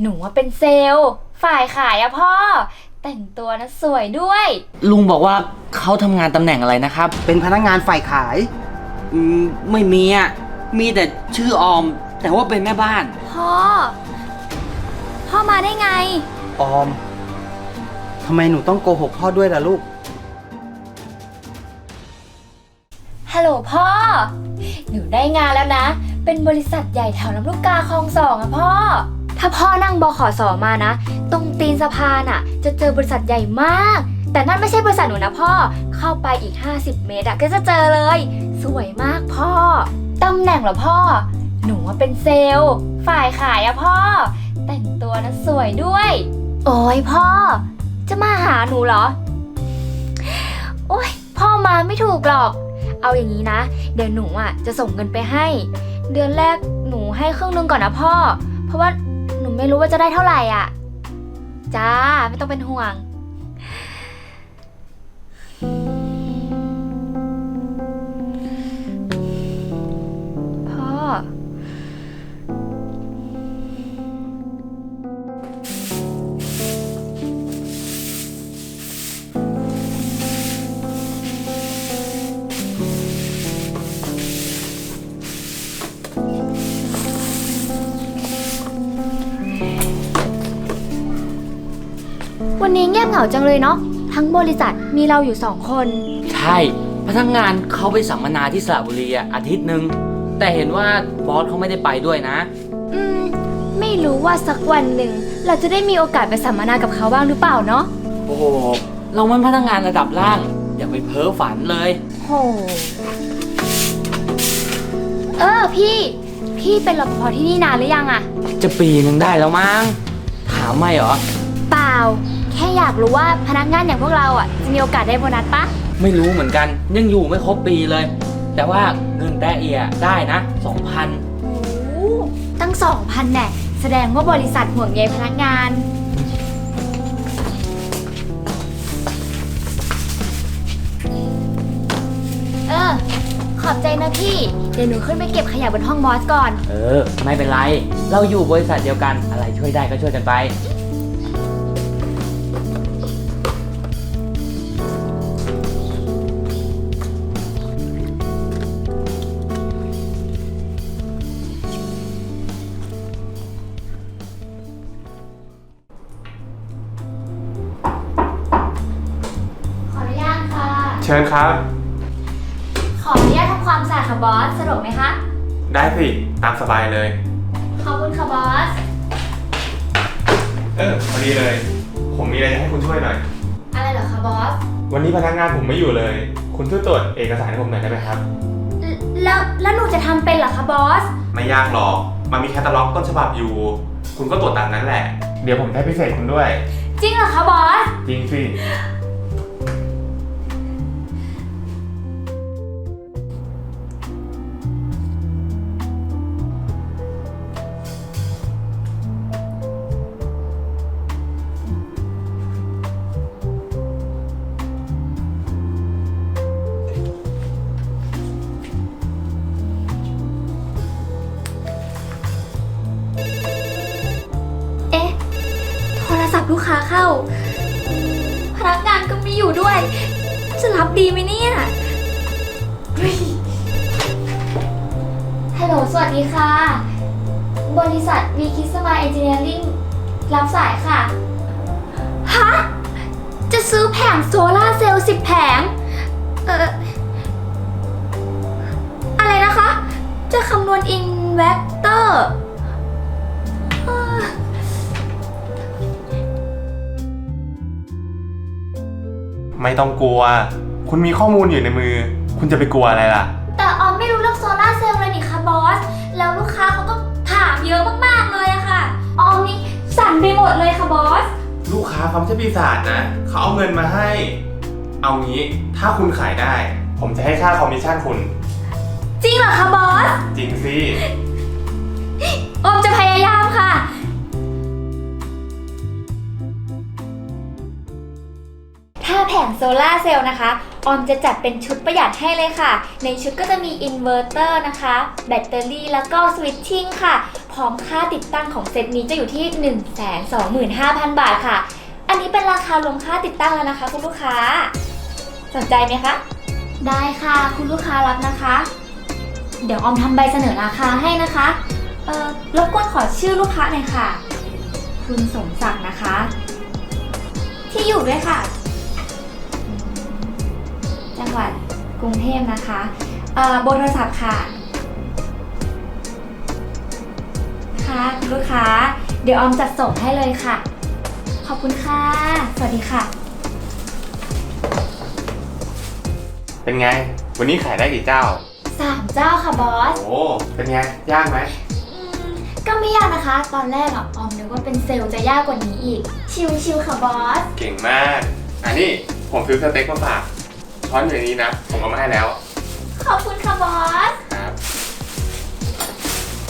หนูว่าเป็นเซลล์ ฝ่ายขายอะพ่อ แต่งตัวนะสวยด้วย ลุงบอกว่าเขาทำงานตำแหน่งอะไรนะครับ เป็นพนักงานฝ่ายขายอืมไม่มีอะ มีแต่ชื่อออม แต่ว่าเป็นแม่บ้าน พ่อ พ่อมาได้ไง ออม ทำไมหนูต้องโกหกพ่อด้วยล่ะลูก ฮัลโหลพ่อ หนูได้งานแล้วนะ เป็นบริษัทใหญ่แถวลำลูกกาคลองสองอะพ่อ ถ้าพ่อนั่งบขสมานะ ตรงตีนสะพานอะจะเจอบริษัทใหญ่มาก แต่นั่นไม่ใช่บริษัทหนูนะพ่อ เข้าไปอีก 50 เมตรอะก็จะเจอเลย สวยมากพ่อ ตำแหน่งเหรอพ่อ หนูว่าเป็นเซลล์ ฝ่ายขายอะพ่อ แต่งตัวนะสวยด้วย โอ้ยพ่อ จะมาหาหนูเหรอ โอ้ยพ่อมาไม่ถูกหรอก เอาอย่างนี้นะ เดี๋ยวหนูอะจะส่งเงินไปให้ เดือนแรกหนูให้ครึ่งหนึงก่อนนะพ่อ เพราะว่า ไม่รู้ว่าจะได้เท่าไหร่อะ จ้า ไม่ต้องเป็นห่วง เงียบเหงาจังเลยเนาะทั้งบริษัทมีเราอยู่สองคน ใช่ พนักงานเขาไปสัมมนาที่สระบุรีอะอาทิตย์หนึ่งแต่เห็นว่าบอสเขาไม่ได้ไปด้วยนะ อืม ไม่รู้ว่าสักวันหนึ่ง เราจะได้มีโอกาสไปสัมมนากับเขาบ้างหรือเปล่าเนาะโอ้โหเรามันพนักงานระดับล่าง อย่าไปเพ้อฝันเลย โห เออพี่ พี่เป็นรปภที่นี่นานหรือยังอะจะปีหนึ่งได้แล้วมั้งถามไม่เหรอ เปล่า แค่อยากรู้ว่าพนักงานอย่างพวกเราอะจะมีโอกาสได้โบนัสปะไม่รู้เหมือนกัน ยังอยู่ไม่ครบปีเลย แต่ว่าเงินแตะเอียได้นะ 2,000 โอ้ตั้งสองพันแน่แสดงว่าบริษัทห่วงใยพนักงาน เออ ขอบใจนะพี่ เดี๋ยวหนูขึ้นไปเก็บขยะบนห้องบอสก่อน เออ ไม่เป็นไร เราอยู่บริษัทเดียวกันอะไรช่วยได้ก็ช่วยกันไป เชิญครับ ขออนุญาตทำความสะอาดค่ะบอสสะดวกไหมคะ ได้สิตามสบายเลย ขอบคุณค่ะบอส เออพอดีเลย ผมมีอะไรจะให้คุณช่วยหน่อย อะไรเหรอคะบอสวันนี้พนักงานผมไม่อยู่เลย คุณช่วยตรวจเอกสารให้ผมหน่อยได้ไหมครับแล้วแล้วหนูจะทำเป็นเหรอคะบอส ไม่ยากหรอก มันมีแคตตาล็อกต้นฉบับอยู่ คุณก็ตรวจตามนั้นแหละ เดี๋ยวผมได้พิเศษคุณด้วย จริงเหรอคะบอส จริงสิ ดีไหมเนี่ยเฮ้ยฮัลโหล สวัสดีค่ะ บริษัทวีคิสมาเอนจิเนียริ่งรับสายค่ะ ฮะ จะซื้อแผงโซลาร์เซลล์สิบแผง เอ่อ อะไรนะคะ จะคำนวณอินเวกเตอร์ไม่ต้องกลัว คุณมีข้อมูลอยู่ในมือ คุณจะไปกลัวอะไรล่ะ แต่ออมไม่รู้เรื่องโซลาร์เซลล์เลยนี่คะบอส แล้วลูกค้าเขาก็ถามเยอะมากๆเลยอะค่ะ ออมนี่สั่นไปหมดเลยค่ะบอส ลูกค้าเขาไม่ใช่ปีศาจนะ เขาเอาเงินมาให้ เอางี้ ถ้าคุณขายได้ ผมจะให้ค่าคอมมิชชั่นคุณ จริงเหรอคะบอส จริง ลาเซลล์นะคะ ออมจะจัดเป็นชุดประหยัดให้เลยค่ะ ในชุดก็จะมีอินเวอร์เตอร์นะคะ แบตเตอรี่แล้วก็สวิตชิ่งค่ะ พร้อมค่าติดตั้งของเซตนี้จะอยู่ที่ 1 2 5 0 0 0 บาทค่ะ อันนี้เป็นราคารวมค่าติดตั้งแล้วนะคะคุณลูกค้า สนใจไหมคะ ได้ค่ะคุณลูกค้ารับนะคะ เดี๋ยวออมทำใบเสนอราคาให้นะคะ เอ่อรบกวนขอชื่อลูกค้าหน่อยค่ะ คุณสมศักดิ์นะคะ ที่อยู่ด้วยค่ะ จังหวัดกรุงเทพนะคะเอ่อเบอร์โทรศัพท์ค่ะ ค่ะคุณลูกค้า เดี๋ยวออมจัดส่งให้เลยค่ะ ขอบคุณค่ะ สวัสดีค่ะ เป็นไง วันนี้ขายได้กี่เจ้า สามเจ้าค่ะบอส โอ้ เป็นไง ยากไหม อืมก็ไม่ยากนะคะ ตอนแรกอะออมนึกว่าเป็นเซลล์จะยากกว่านี้อีก ชิวๆค่ะบอส เก่งมาก อันนี้ผมซื้อสเต็กมาฝาก ช้อนอยู่ในนี้นะ ผมเอามาให้แล้วขอบคุณค่ะบอส ครับ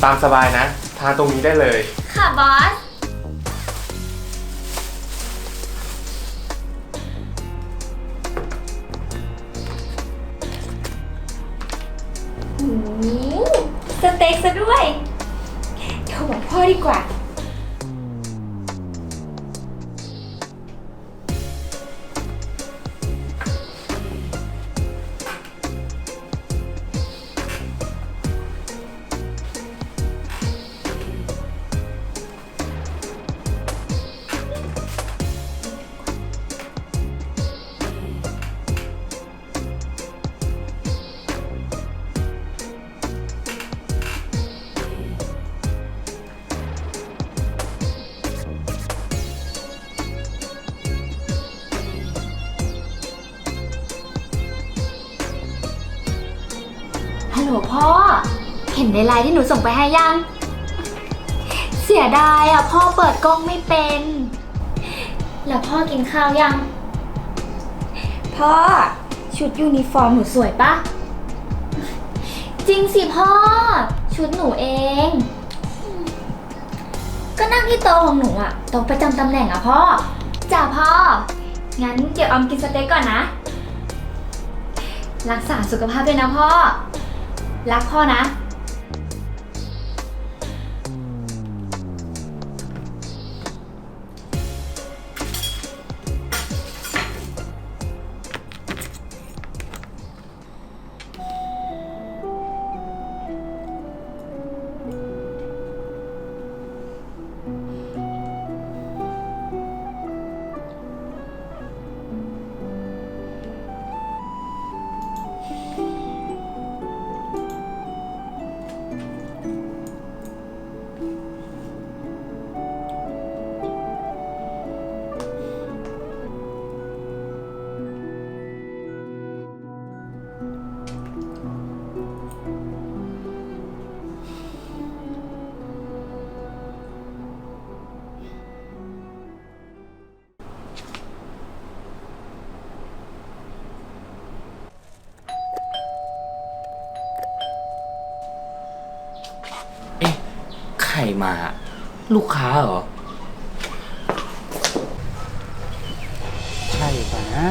ตามสบายนะ ทานตรงนี้ได้เลย ค่ะบอสหูสเต็กซะด้วยโทรบอกพ่อดีกว่า ในไลน์ที่หนูส่งไปให้ยัง เสียดายอะ พ่อเปิดกล้องไม่เป็น แล้วพ่อกินข้าวยัง พ่อ ชุดยูนิฟอร์มหนูสวยปะ จริงสิพ่อ ชุดหนูเอง ก็นั่งที่โต๊ะของหนูอะโต๊ะประจำตำแหน่งอะพ่อจ้าพ่อ งั้นเดี๋ยวออมกินสเต็กก่อนนะ รักษาสุขภาพด้วยนะพ่อ รักพ่อนะ มา ลูกค้าเหรอ ใช่ป่ะนะ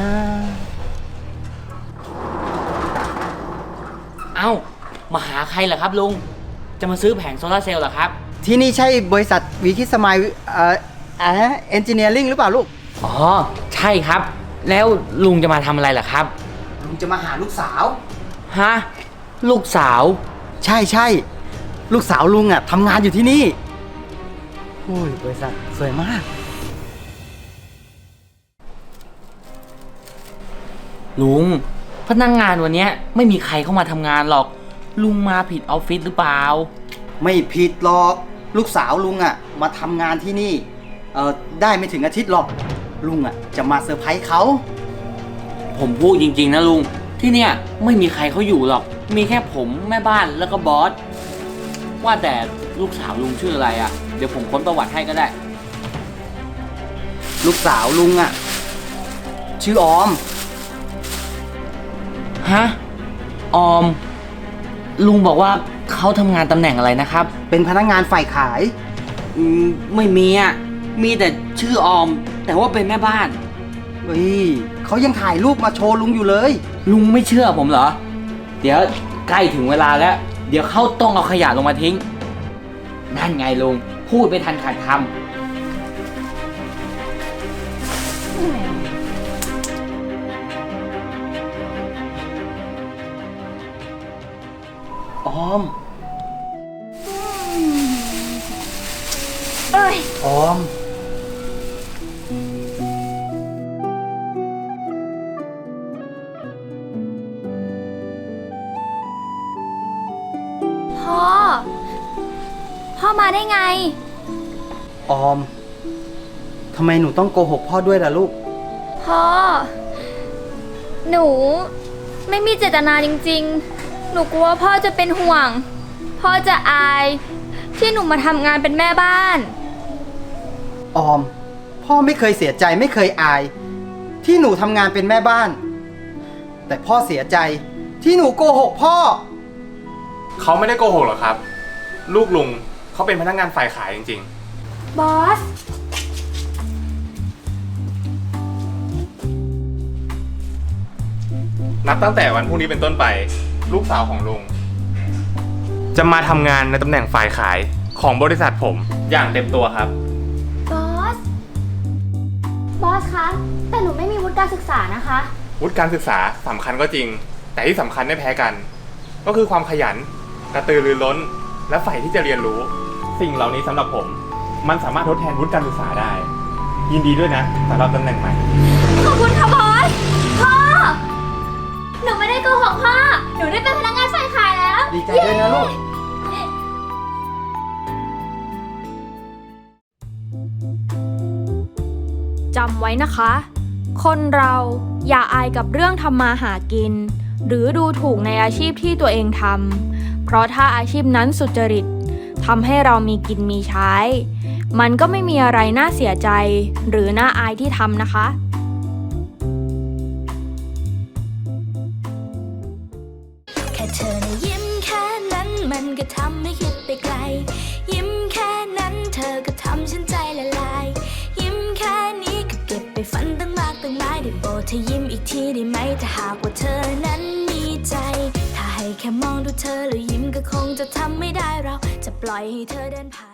เอ้า มาหาใครเหรอครับลุง จะมาซื้อแผงโซลาร์เซลล์เหรอครับ ที่นี่ใช่บริษัทวีคิสมายเอ่ออะไรนะเอนจิเนียริงหรือเปล่าลูกอ๋อ ใช่ครับ แล้วลุงจะมาทำอะไรเหรอครับ ลุงจะมาหาลูกสาว ฮะ ลูกสาว ใช่ใช่ลูกสาวลุงอะทำงานอยู่ที่นี่ โอ้ยบริษัทสวยมาก ลุง พนักงงานวันเนี้ยไม่มีใครเข้ามาทำงานหรอก ลุงมาผิดออฟฟิศหรือเปล่า ไม่ผิดหรอก ลูกสาวลุงอะ มาทำงานที่นี่เออได้ไม่ถึงอาทิตย์หรอก ลุงอะ จะมาเซอร์ไพรส์เขา ผมพูดจริง ๆ นะลุง ที่เนี่ยไม่มีใครเขาอยู่หรอก มีแค่ผมแม่บ้านแล้วก็บอส ว่าแต่ลูกสาวลุงชื่ออะไรอะ่ะเดี๋ยวผมค้นประวัติให้ก็ได้ ลูกสาวลุงอะ ชื่อออม ฮะ ออม ลุงบอกว่าเขาทำงานตำแหน่งอะไรนะครับ เป็นพนักงานฝ่ายขาย อืมไม่มีอะ มีแต่ชื่อออม แต่ว่าเป็นแม่บ้าน เฮ้ยเขายังถ่ายรูปมาโชว์ลุงอยู่เลย ลุงไม่เชื่อผมเหรอ เดี๋ยวใกล้ถึงเวลาแล้ว เดี๋ยวเขาต้องเอาขยะลงมาทิ้ง นั่นไงลุง พูดไปทันขาดคออม เอ้ย ออม ได้ไง ออม ทำไมหนูต้องโกหกพ่อด้วยล่ะลูก พ่อ หนูไม่มีเจตนาจริงๆ หนูกลัวพ่อจะเป็นห่วง พ่อจะอาย ที่หนูมาทำงานเป็นแม่บ้าน ออม พ่อไม่เคยเสียใจไม่เคยอาย ที่หนูทำงานเป็นแม่บ้าน แต่พ่อเสียใจที่หนูโกหกพ่อ เขาไม่ได้โกหกหรอกครับ ลูกลุง เขาเป็นพนักงานฝ่ายขายจริง บอส ๆ นับตั้งแต่วันพรุ่งนี้เป็นต้นไป ลูกสาวของลุง จะมาทำงานในตำแหน่งฝ่ายขายของบริษัทผมอย่างเต็มตัวครับ บอส บอสคะ แต่หนูไม่มีวุฒิการศึกษานะคะ วุฒิการศึกษาสำคัญก็จริง แต่ที่สำคัญไม่แพ้กัน ก็คือความขยัน กระตือรือร้น และใฝ่ที่จะเรียนรู้ สิ่งเหล่านี้สำหรับผม มันสามารถทดแทนวุฒิการศึกษาได้ ยินดีด้วยนะสำหรับตำแหน่งใหม่ ขอบคุณค่ะบอสพ่อ หนูไม่ได้โกหกพ่อ หนูได้เป็นพนักงานฝ่ายขายแล้วดีใจด้วยนะลูก จำไว้นะคะ คนเราอย่าอายกับเรื่องทำมาหากิน หรือดูถูกในอาชีพที่ตัวเองทำ เพราะถ้าอาชีพนั้นสุจริต ทำให้เรามีกินมีใช้ มันก็ไม่มีอะไรน่าเสียใจ หรือน่าอายที่ทำนะคะ แค่เธอนะยิ้มแค่นั้นมันก็ทำให้คิดไปไกล ยิ้มแค่นั้นเธอก็ทำฉันใจละลาย ยิ้มแค่นี้ก็เก็บไปฝันตั้งมากตั้งหลายได้โปรดเธอยิ้มอีกทีได้ไหมถ้าหากว่าเธอนั้นมีใจ ถ้าให้แค่มองดูเธอแล้วยิ้มก็คงจะทำไม่ได้เรา ปล่อยให้เธอเดินผ่าน